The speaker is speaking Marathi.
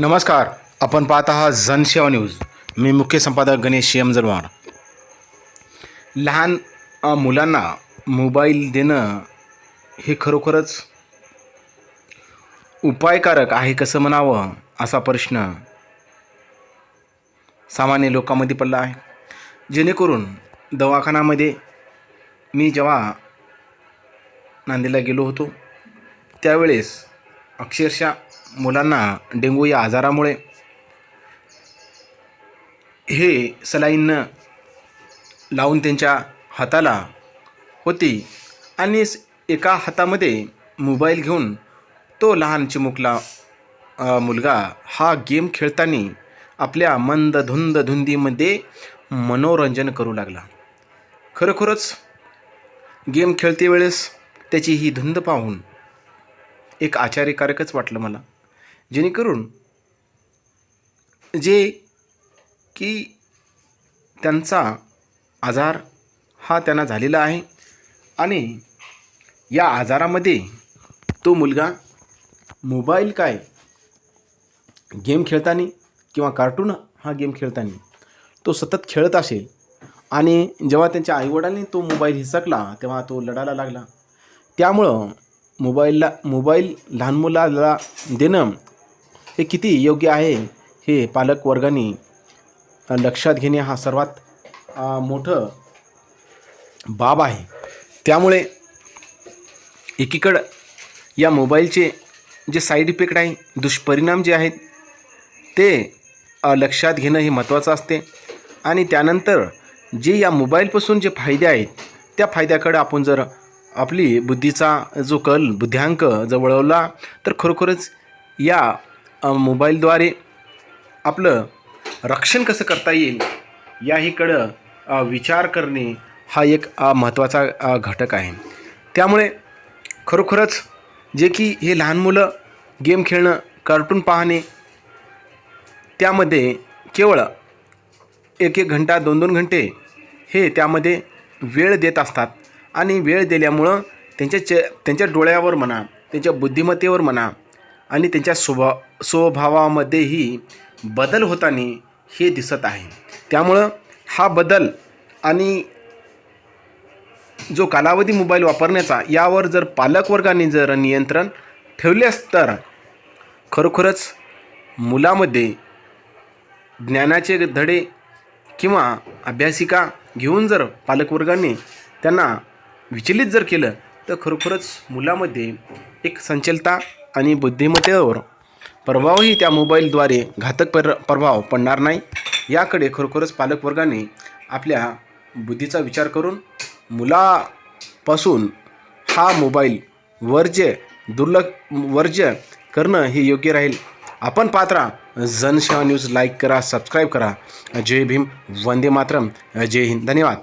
नमस्कार आपण पाहत आहात जनसेवा न्यूज. मी मुख्य संपादक गणेश यमजरवार लहान मुलांना मोबाईल देणं हे खरोखरच उपायकारक आहे कसं म्हणावं असा प्रश्न सामान्य लोकांमध्ये पडला आहे. जेणेकरून दवाखान्यामध्ये मी जेव्हा नांदेडला गेलो होतो त्यावेळेस अक्षरशः मुलांना डेंगू या आजारामुळे हे सलाईन लावून त्यांच्या हाताला होती. आणि एका हातामध्ये मोबाईल घेऊन तो लहान चिमुकला मुलगा हा गेम खेळताना आपल्या मंद धुंद धुंदीमध्ये मनोरंजन करू लागला. खरोखरच गेम खेळते वेळेस त्याची ही धुंद पाहून एक आश्चर्यकारकच वाटलं मला. जेणेकरून जे की त्यांचा आजार हा त्यांना झालेला आहे आणि या आजारामध्ये तो मुलगा मोबाईल काय? गेम खेळताना किंवा कार्टून हा गेम खेळताना तो सतत खेळत असेल आणि जेव्हा त्यांच्या आईवडिलांनी तो मोबाईल हिसकला तेव्हा तो लढायला लागला. त्यामुळं मोबाईलला मोबाईल लहान मुलाला देणं हे किती योग्य आहे हे पालक वर्गाने लक्षात घेणे हा सर्वात मोठं बाब आहे. त्यामुळे एकीकडं या मोबाईलचे जे साईड इफेक्ट आहे दुष्परिणाम जे आहेत ते लक्षात घेणं हे महत्त्वाचं असते. आणि त्यानंतर जे या मोबाईलपासून जे फायदे आहेत त्या फायद्याकडे आपण जर आपली बुद्धीचा जो कल बुद्ध्यांक जर वळवला तर खरोखरच या मोबाईलद्वारे आपलं रक्षण कसं करता येईल याहीकडं विचार करणे हा एक महत्त्वाचा घटक आहे. त्यामुळे खरोखरच जे की हे लहान मुलं गेम खेळणं कार्टून पाहणे त्यामध्ये केवळ एक एक घंटा दोन दोन घंटे हे त्यामध्ये वेळ देत असतात. आणि वेळ दिल्यामुळं त्यांच्या चे त्यांच्या डोळ्यावर म्हणा त्यांच्या बुद्धिमत्तेवर म्हणा आणि त्यांच्या स्वभा स्वभावामध्येही बदल होताना हे दिसत आहे. त्यामुळं हा बदल आणि जो कालावधी मोबाईल वापरण्याचा यावर जर पालकवर्गाने जर नियंत्रण ठेवलेस तर खरोखरच मुलामध्ये ज्ञानाचे धडे किंवा अभ्यासिका घेऊन जर पालकवर्गाने त्यांना विचलित जर केलं तर खरोखरच मुलामध्ये एक संचलता आणि बुद्धिमत्तेवर प्रभावही त्या मोबाईलद्वारे घातक पर प्रभाव पडणार नाही. याकडे खरोखरच पालकवर्गाने आपल्या बुद्धीचा विचार करून मुलापासून हा मोबाईल वर्ज्य दुर्लक्ष वर्ज्य करणं हे योग्य राहील. आपण पात्रा जनसेवा न्यूज लाईक करा सबस्क्राईब करा. जय भीम वंदे मातरम. जय हिंद. धन्यवाद.